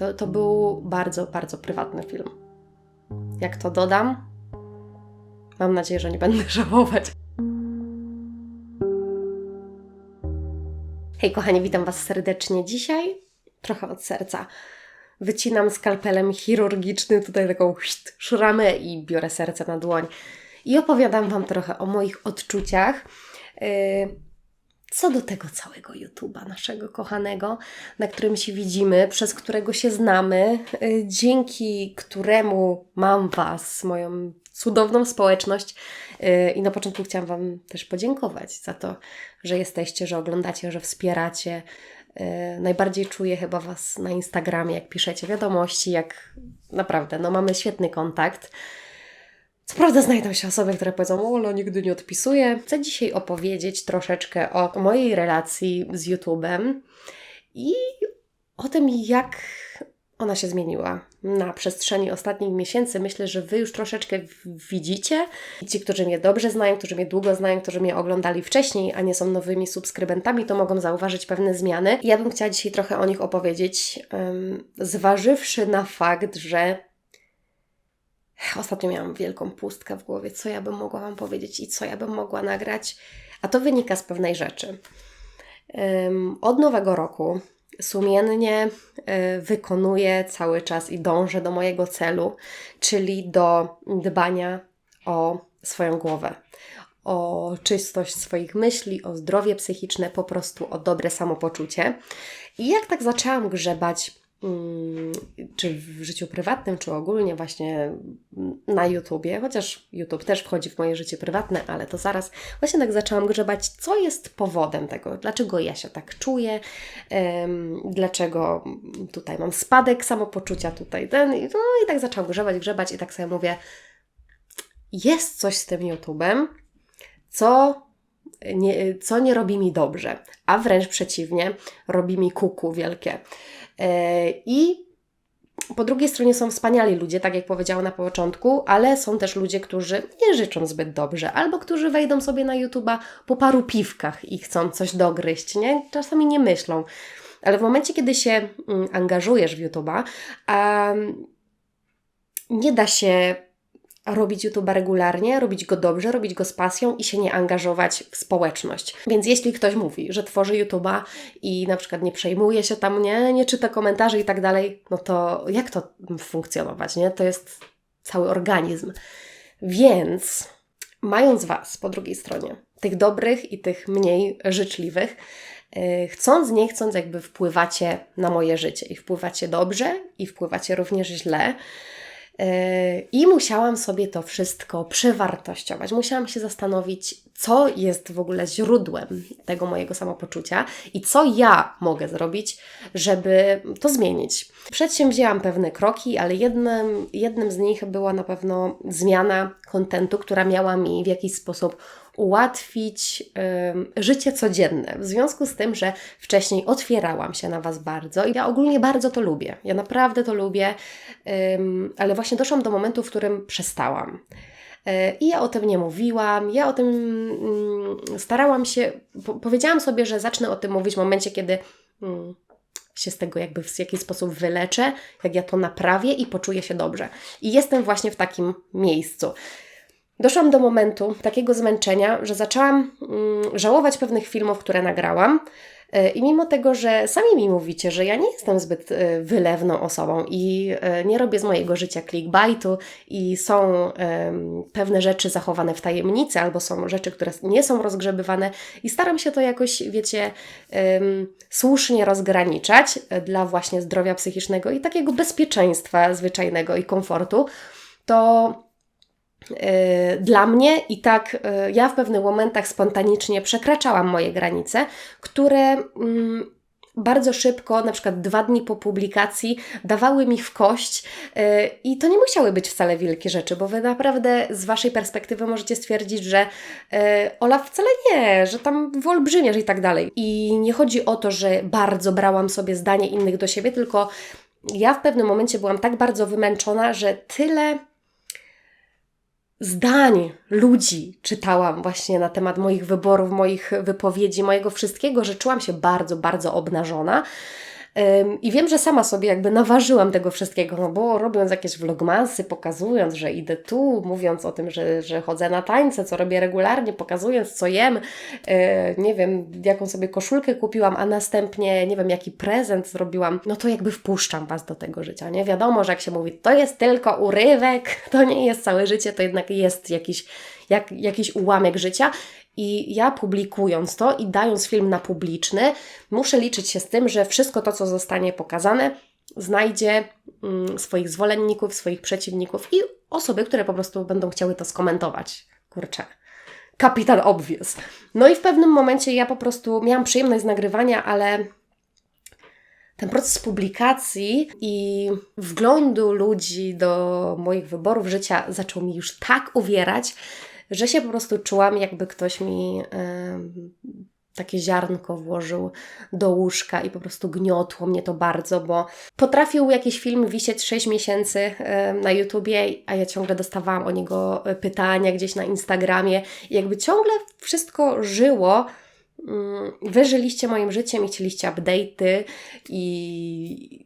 To, to był bardzo, bardzo prywatny film. Jak to dodam, mam nadzieję, że nie będę żałować. Hej kochani, witam Was serdecznie dzisiaj. Trochę od serca. Wycinam skalpelem chirurgicznym tutaj taką szramę i biorę serce na dłoń. I opowiadam Wam trochę o moich odczuciach. Yy, co do tego całego YouTube'a, naszego kochanego, na którym się widzimy, przez którego się znamy, yy, dzięki któremu mam Was, moją cudowną społeczność. Yy, I na początku chciałam Wam też podziękować za to, że jesteście, że oglądacie, że wspieracie. Najbardziej czuję chyba Was na Instagramie, jak piszecie wiadomości, jak naprawdę, no mamy świetny kontakt. Co prawda znajdą się osoby, które powiedzą, o, nigdy nie odpisuję. Chcę dzisiaj opowiedzieć troszeczkę o mojej relacji z YouTube'em i o tym, jak ona się zmieniła na przestrzeni ostatnich miesięcy. Myślę, że Wy już troszeczkę widzicie. Ci, którzy mnie dobrze znają, którzy mnie długo znają, którzy mnie oglądali wcześniej, a nie są nowymi subskrybentami, to mogą zauważyć pewne zmiany. Ja bym chciała dzisiaj trochę o nich opowiedzieć, um, zważywszy na fakt, że Ostatnio miałam wielką pustkę w głowie, co ja bym mogła Wam powiedzieć i co ja bym mogła nagrać, a to wynika z pewnej rzeczy. Od nowego roku sumiennie e, wykonuję cały czas i dążę do mojego celu, czyli do dbania o swoją głowę, o czystość swoich myśli, o zdrowie psychiczne, po prostu o dobre samopoczucie. I jak tak zaczęłam grzebać czy w życiu prywatnym, czy ogólnie właśnie na YouTubie, chociaż YouTube też wchodzi w moje życie prywatne, ale to zaraz właśnie tak zaczęłam grzebać, co jest powodem tego, dlaczego ja się tak czuję, dlaczego tutaj mam spadek samopoczucia, tutaj ten, no i tak zaczęłam grzebać, grzebać i tak sobie mówię, jest coś z tym YouTubem, co nie, co nie robi mi dobrze, a wręcz przeciwnie, robi mi kuku wielkie. E, I po drugiej stronie są wspaniali ludzie, tak jak powiedziałam na początku, ale są też ludzie, którzy nie życzą zbyt dobrze, albo którzy wejdą sobie na YouTube'a po paru piwkach i chcą coś dogryźć, nie? Czasami nie myślą. Ale w momencie, kiedy się mm, angażujesz w YouTube'a, nie da się robić YouTube'a regularnie, robić go dobrze, robić go z pasją i się nie angażować w społeczność. Więc jeśli ktoś mówi, że tworzy YouTube'a i na przykład nie przejmuje się tam, nie, nie czyta komentarzy i tak dalej, no to jak to funkcjonować, nie? To jest cały organizm. Więc mając Was po drugiej stronie, tych dobrych i tych mniej życzliwych, yy, chcąc, nie chcąc, jakby wpływacie na moje życie i wpływacie dobrze i wpływacie również źle. Yy, I musiałam sobie to wszystko przewartościować. Musiałam się zastanowić, co jest w ogóle źródłem tego mojego samopoczucia i co ja mogę zrobić, żeby to zmienić. Przedsięwzięłam pewne kroki, ale jednym, jednym z nich była na pewno zmiana kontentu, która miała mi w jakiś sposób ułatwić y, życie codzienne. W związku z tym, że wcześniej otwierałam się na Was bardzo i ja ogólnie bardzo to lubię. Ja naprawdę to lubię, y, ale właśnie doszłam do momentu, w którym przestałam. Y, I ja o tym nie mówiłam, ja o tym mm, starałam się, po, powiedziałam sobie, że zacznę o tym mówić w momencie, kiedy mm, się z tego jakby w jakiś sposób wyleczę, jak ja to naprawię i poczuję się dobrze. I jestem właśnie w takim miejscu. Doszłam do momentu takiego zmęczenia, że zaczęłam mm, żałować pewnych filmów, które nagrałam. E, I mimo tego, że sami mi mówicie, że ja nie jestem zbyt e, wylewną osobą i e, nie robię z mojego życia clickbaitu i są pewne rzeczy zachowane w tajemnicy albo są rzeczy, które nie są rozgrzebywane i staram się to jakoś, wiecie, słusznie rozgraniczać dla właśnie zdrowia psychicznego i takiego bezpieczeństwa zwyczajnego i komfortu, to dla mnie i tak y, ja w pewnych momentach spontanicznie przekraczałam moje granice, które mm, bardzo szybko, na przykład dwa dni po publikacji, dawały mi w kość y, i to nie musiały być wcale wielkie rzeczy, bo Wy naprawdę z Waszej perspektywy możecie stwierdzić, że Olaf wcale nie, że tam wyolbrzymiasz i tak dalej. I nie chodzi o to, że bardzo brałam sobie zdanie innych do siebie, tylko ja w pewnym momencie byłam tak bardzo wymęczona, że tyle zdań ludzi czytałam właśnie na temat moich wyborów, moich wypowiedzi, mojego wszystkiego, że czułam się bardzo, bardzo obnażona. I wiem, że sama sobie jakby naważyłam tego wszystkiego, no bo robiąc jakieś vlogmasy, pokazując, że idę tu, mówiąc o tym, że, że chodzę na tańce, co robię regularnie, pokazując, co jem, e, nie wiem, jaką sobie koszulkę kupiłam, a następnie, nie wiem, jaki prezent zrobiłam, no to jakby wpuszczam Was do tego życia, nie? Wiadomo, że jak się mówi, to jest tylko urywek, to nie jest całe życie, to jednak jest jakiś, jak, jakiś ułamek życia i ja publikując to i dając film na publiczny, muszę liczyć się z tym, że wszystko to, co zostanie pokazane, znajdzie mm, swoich zwolenników, swoich przeciwników i osoby, które po prostu będą chciały to skomentować. Kurczę. Kapitan obvious. No i w pewnym momencie ja po prostu miałam przyjemność z nagrywania, ale ten proces publikacji i wglądu ludzi do moich wyborów życia zaczął mi już tak uwierać, że się po prostu czułam, jakby ktoś mi takie ziarnko włożył do łóżka i po prostu gniotło mnie to bardzo, bo potrafił jakiś film wisieć 6 miesięcy na YouTubie, a ja ciągle dostawałam o niego pytania gdzieś na Instagramie i jakby ciągle wszystko żyło. Mm, wy żyliście moim życiem i chcieliście update'y i,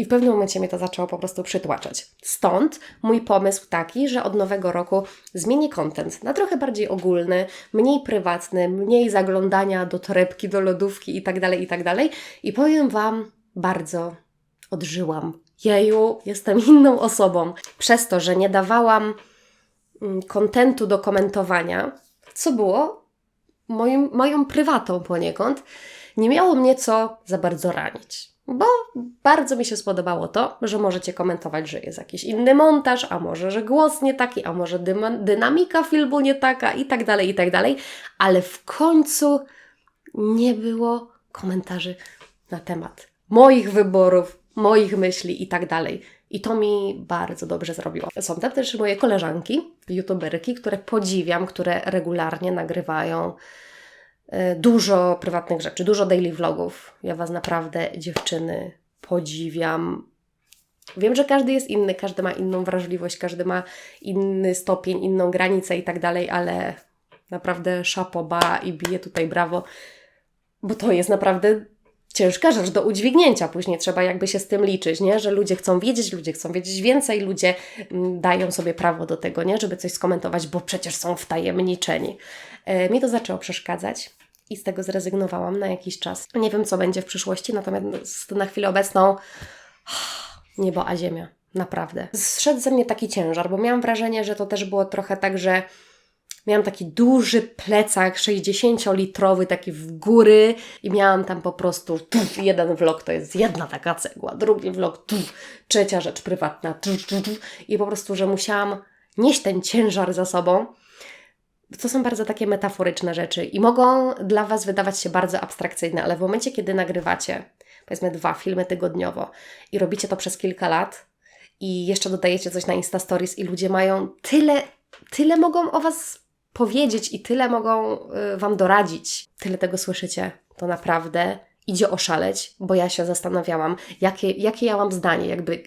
i w pewnym momencie mnie to zaczęło po prostu przytłaczać. Stąd mój pomysł taki, że od nowego roku zmienię content na trochę bardziej ogólny, mniej prywatny, mniej zaglądania do torebki, do lodówki itd., tak itd. Tak I powiem Wam, bardzo odżyłam. Jeju, jestem inną osobą. Przez to, że nie dawałam mm, kontentu do komentowania, co było moim, moją prywatą poniekąd, nie miało mnie co za bardzo ranić bo bardzo mi się spodobało to, że możecie komentować, że jest jakiś inny montaż, a może, że głos nie taki, a może dynamika filmu nie taka i tak dalej, i tak dalej, ale w końcu nie było komentarzy na temat moich wyborów, moich myśli i tak dalej. I to mi bardzo dobrze zrobiło. Są tam też moje koleżanki, youtuberki, które podziwiam, które regularnie nagrywają dużo prywatnych rzeczy, dużo daily vlogów. Ja Was naprawdę, dziewczyny, podziwiam. Wiem, że każdy jest inny, każdy ma inną wrażliwość, każdy ma inny stopień, inną granicę i tak dalej, ale naprawdę szapoba i bije tutaj brawo, bo to jest naprawdę ciężka rzecz do udźwignięcia. Później trzeba jakby się z tym liczyć, nie? że ludzie chcą wiedzieć, ludzie chcą wiedzieć więcej, ludzie mm, dają sobie prawo do tego, nie? żeby coś skomentować, bo przecież są wtajemniczeni. E, mi to zaczęło przeszkadzać i z tego zrezygnowałam na jakiś czas. Nie wiem, co będzie w przyszłości, natomiast na chwilę obecną niebo a ziemia. Naprawdę. Zszedł ze mnie taki ciężar, bo miałam wrażenie, że to też było trochę tak, że miałam taki duży plecak 60-litrowy, taki w góry i miałam tam po prostu jeden vlog to jest jedna taka cegła, drugi vlog, tuf, trzecia rzecz prywatna tuf, tuf, i po prostu, że musiałam nieść ten ciężar za sobą to są bardzo takie metaforyczne rzeczy i mogą dla Was wydawać się bardzo abstrakcyjne, ale w momencie, kiedy nagrywacie, powiedzmy dwa filmy tygodniowo i robicie to przez kilka lat i jeszcze dodajecie coś na Insta Stories i ludzie mają tyle, tyle mogą o Was powiedzieć i tyle mogą y, Wam doradzić, tyle tego słyszycie, to naprawdę idzie oszaleć, bo ja się zastanawiałam, jakie, jakie ja mam zdanie, jakby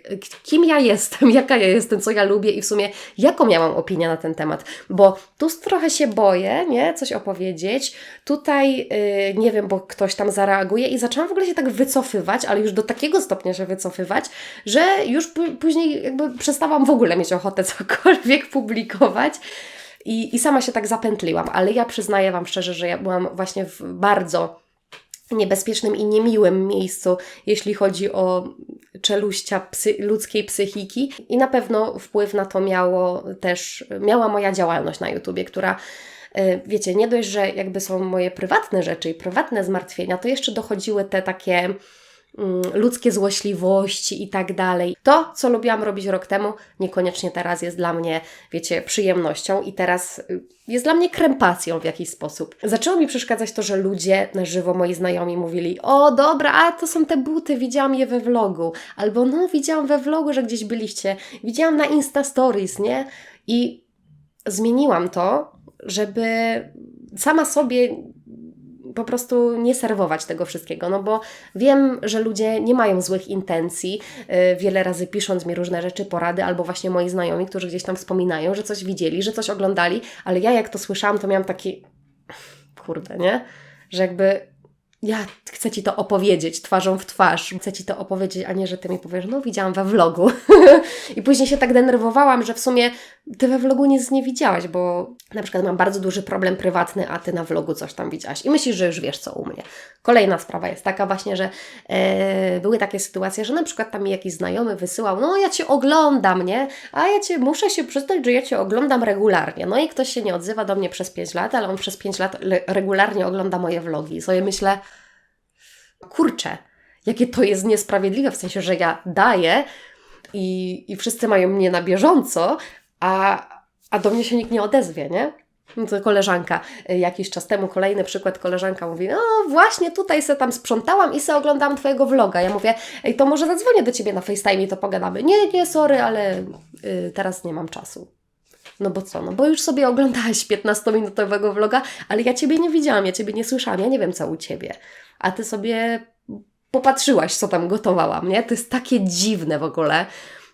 kim ja jestem, jaka ja jestem, co ja lubię i w sumie jaką miałam opinię na ten temat, bo tu trochę się boję, nie, coś opowiedzieć, tutaj yy, nie wiem, bo ktoś tam zareaguje i zaczęłam w ogóle się tak wycofywać, ale już do takiego stopnia się wycofywać, że już później jakby przestałam w ogóle mieć ochotę cokolwiek publikować. I, I sama się tak zapętliłam, ale ja przyznaję Wam szczerze, że ja byłam właśnie w bardzo niebezpiecznym i niemiłym miejscu, jeśli chodzi o czeluścia psy, ludzkiej psychiki. I na pewno wpływ na to miało też, miała moja działalność na YouTubie, która e, wiecie, nie dość, że jakby są moje prywatne rzeczy i prywatne zmartwienia, to jeszcze dochodziły te takie ludzkie złośliwości i tak dalej. To, co lubiłam robić rok temu, niekoniecznie teraz jest dla mnie, wiecie, przyjemnością i teraz y, jest dla mnie krępacją w jakiś sposób. Zaczęło mi przeszkadzać to, że ludzie na żywo, moi znajomi mówili, o dobra, a to są te buty, widziałam je we vlogu, albo no widziałam we vlogu, że gdzieś byliście, widziałam na Insta Stories, nie? I zmieniłam to, żeby sama sobie po prostu nie serwować tego wszystkiego, no bo wiem, że ludzie nie mają złych intencji, yy, wiele razy pisząc mi różne rzeczy, porady, albo właśnie moi znajomi, którzy gdzieś tam wspominają, że coś widzieli, że coś oglądali, ale ja jak to słyszałam, to miałam taki kurde, nie? Że jakby ja chcę Ci to opowiedzieć twarzą w twarz. Chcę Ci to opowiedzieć, a nie, że Ty mi powiesz, no widziałam we vlogu. I później się tak denerwowałam, że w sumie Ty we vlogu nic nie widziałaś, bo na przykład mam bardzo duży problem prywatny, a Ty na vlogu coś tam widziałaś. I myślisz, że już wiesz, co u mnie. Kolejna sprawa jest taka właśnie, że e, były takie sytuacje, że na przykład tam mi jakiś znajomy wysyłał, no ja Cię oglądam, nie? A ja Cię, muszę się przyznać, że ja Cię oglądam regularnie. No i ktoś się nie odzywa do mnie przez 5 lat, ale on przez 5 lat regularnie ogląda moje vlogi. I sobie myślę, kurczę, jakie to jest niesprawiedliwe, w sensie, że ja daję i, i wszyscy mają mnie na bieżąco, a, a do mnie się nikt nie odezwie, nie? No to koleżanka, y, jakiś czas temu, kolejny przykład, koleżanka mówi, no właśnie tutaj se tam sprzątałam i se oglądam Twojego vloga. Ja mówię, ej, to może zadzwonię do Ciebie na FaceTime i to pogadamy. Nie, nie, sorry, ale y, teraz nie mam czasu. No bo co? No bo już sobie oglądałaś 15-minutowego vloga, ale ja Ciebie nie widziałam, ja Ciebie nie słyszałam, ja nie wiem co u Ciebie. A Ty sobie popatrzyłaś, co tam gotowałam, nie? To jest takie dziwne w ogóle.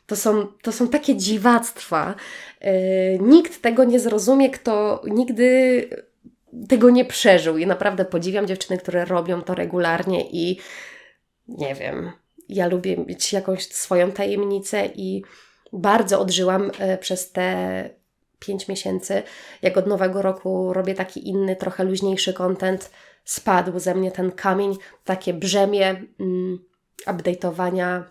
To są, to są takie dziwactwa. Yy, nikt tego nie zrozumie, kto nigdy tego nie przeżył. I naprawdę podziwiam dziewczyny, które robią to regularnie i nie wiem, ja lubię mieć jakąś swoją tajemnicę i bardzo odżyłam yy, przez te pięć miesięcy. Jak od nowego roku robię taki inny, trochę luźniejszy content, spadł ze mnie ten kamień, takie brzemię mm, update'owania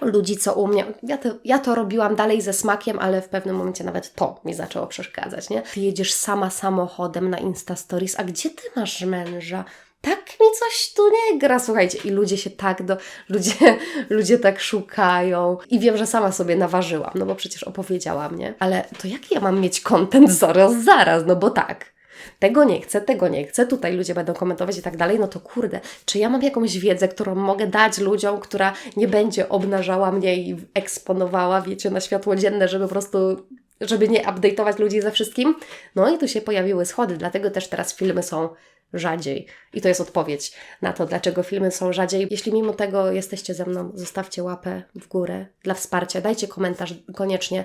ludzi, co u mnie. Ja to, ja to robiłam dalej ze smakiem, ale w pewnym momencie nawet to mi zaczęło przeszkadzać, nie? Ty jedziesz sama samochodem na Insta Stories, a gdzie ty masz męża? Tak mi coś tu nie gra, słuchajcie. I ludzie się tak do... Ludzie, ludzie tak szukają. I wiem, że sama sobie naważyłam, no bo przecież opowiedziałam, nie? Ale to jaki ja mam mieć kontent zaraz, zaraz? No bo tak tego nie chcę, tego nie chcę, tutaj ludzie będą komentować i tak dalej, no to kurde, czy ja mam jakąś wiedzę, którą mogę dać ludziom, która nie będzie obnażała mnie i eksponowała, wiecie, na światło dzienne, żeby po prostu żeby nie update'ować ludzi ze wszystkim. No i tu się pojawiły schody, dlatego też teraz filmy są rzadziej. I to jest odpowiedź na to, dlaczego filmy są rzadziej. Jeśli mimo tego jesteście ze mną, zostawcie łapę w górę dla wsparcia, dajcie komentarz koniecznie.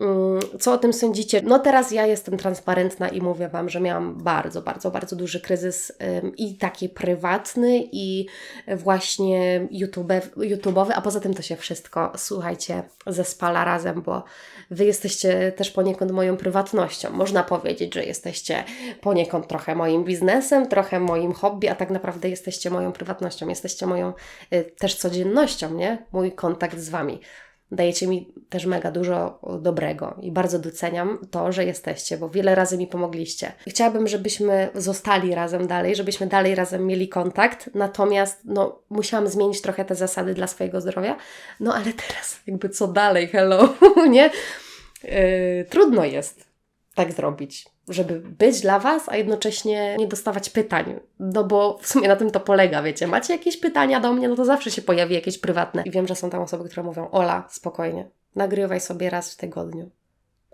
Mm, co o tym sądzicie? No teraz ja jestem transparentna i mówię Wam, że miałam bardzo, bardzo, bardzo duży kryzys i taki prywatny i właśnie YouTube, YouTube'owy, a poza tym to się wszystko, słuchajcie, zespala razem, bo Wy jesteście też poniekąd moją prywatnością. Można powiedzieć, że jesteście poniekąd trochę moim biznesem, trochę moim hobby, a tak naprawdę jesteście moją prywatnością, jesteście moją y, też codziennością, nie? Mój kontakt z Wami. Dajecie mi też mega dużo dobrego i bardzo doceniam to, że jesteście, bo wiele razy mi pomogliście. Chciałabym, żebyśmy zostali razem dalej, żebyśmy dalej razem mieli kontakt, natomiast no, musiałam zmienić trochę te zasady dla swojego zdrowia. No ale teraz, jakby co dalej, hello, nie? Yy, trudno jest tak zrobić żeby być dla Was, a jednocześnie nie dostawać pytań. No bo w sumie na tym to polega, wiecie. Macie jakieś pytania do mnie, no to zawsze się pojawi jakieś prywatne. I wiem, że są tam osoby, które mówią: Ola, spokojnie, nagrywaj sobie raz w tygodniu,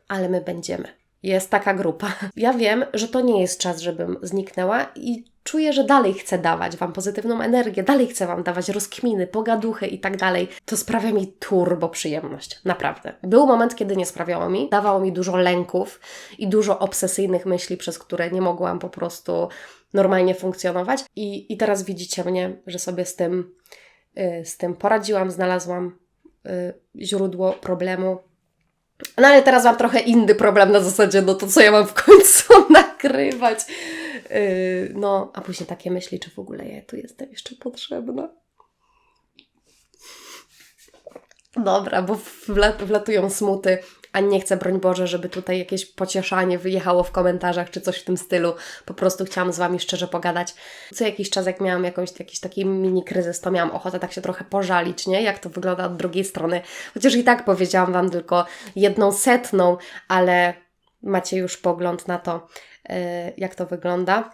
ale my będziemy. Jest taka grupa. Ja wiem, że to nie jest czas, żebym zniknęła i czuję, że dalej chcę dawać Wam pozytywną energię, dalej chcę Wam dawać rozkminy, pogaduchy i tak dalej. To sprawia mi turbo przyjemność. Naprawdę. Był moment, kiedy nie sprawiało mi. Dawało mi dużo lęków i dużo obsesyjnych myśli, przez które nie mogłam po prostu normalnie funkcjonować. I, i teraz widzicie mnie, że sobie z tym, yy, z tym poradziłam, znalazłam yy, źródło problemu, no ale teraz mam trochę inny problem na zasadzie, no to co ja mam w końcu nagrywać? Yy, no, a później takie myśli, czy w ogóle ja tu jestem jeszcze potrzebna. Dobra, bo wlatują smuty, a nie chcę, broń Boże, żeby tutaj jakieś pocieszanie wyjechało w komentarzach czy coś w tym stylu. Po prostu chciałam z Wami szczerze pogadać. Co jakiś czas, jak miałam jakąś, jakiś taki mini kryzys, to miałam ochotę tak się trochę pożalić, nie? Jak to wygląda od drugiej strony. Chociaż i tak powiedziałam Wam tylko jedną setną, ale macie już pogląd na to, jak to wygląda.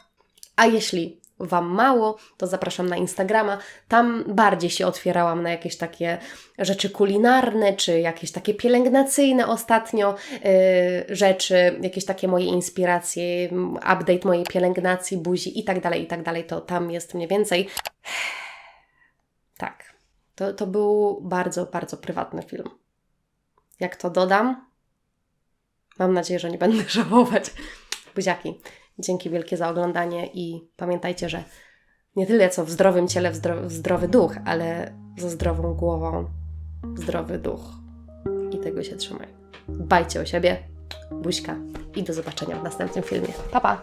A jeśli Wam mało, to zapraszam na Instagrama. Tam bardziej się otwierałam na jakieś takie rzeczy kulinarne, czy jakieś takie pielęgnacyjne ostatnio yy, rzeczy, jakieś takie moje inspiracje, update mojej pielęgnacji, buzi i tak dalej, i tak dalej. To tam jest mniej więcej. Tak. To, to był bardzo, bardzo prywatny film. Jak to dodam? Mam nadzieję, że nie będę żałować. Buziaki. Dzięki wielkie za oglądanie i pamiętajcie, że Nie tyle co w zdrowym ciele, w, zdro- w zdrowy duch, ale ze zdrową głową, zdrowy duch. I tego się trzymaj. Dbajcie o siebie. Buźka i do zobaczenia w następnym filmie. Pa, pa!